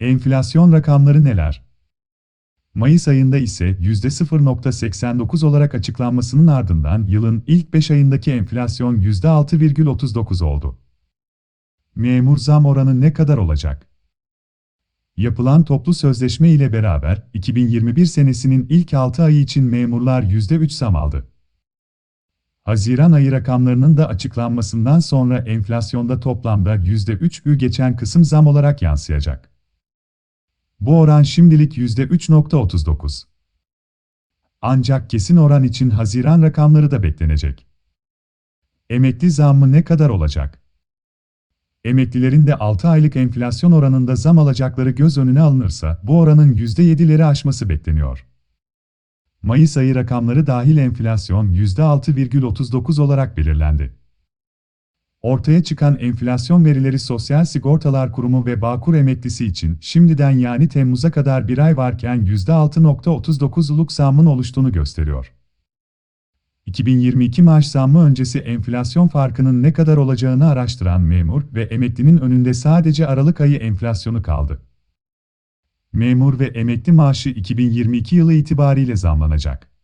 Enflasyon rakamları neler? Mayıs ayında ise %0.89 olarak açıklanmasının ardından yılın ilk 5 ayındaki enflasyon %6,39 oldu. Memur zam oranı ne kadar olacak? Yapılan toplu sözleşme ile beraber 2021 senesinin ilk 6 ayı için memurlar %3 zam aldı. Haziran ayı rakamlarının da açıklanmasından sonra enflasyonda toplamda %3'ü geçen kısım zam olarak yansıyacak. Bu oran şimdilik %3.39. Ancak kesin oran için Haziran rakamları da beklenecek. Emekli zammı ne kadar olacak? Emeklilerin de 6 aylık enflasyon oranında zam alacakları göz önüne alınırsa bu oranın %7'leri aşması bekleniyor. Mayıs ayı rakamları dahil enflasyon %6,39 olarak belirlendi. Ortaya çıkan enflasyon verileri Sosyal Sigortalar Kurumu ve Bağkur emeklisi için şimdiden yani Temmuz'a kadar bir ay varken %6.39'luk zammın oluştuğunu gösteriyor. 2022 maaş zammı öncesi enflasyon farkının ne kadar olacağını araştıran memur ve emeklinin önünde sadece Aralık ayı enflasyonu kaldı. Memur ve emekli maaşı 2022 yılı itibariyle zamlanacak.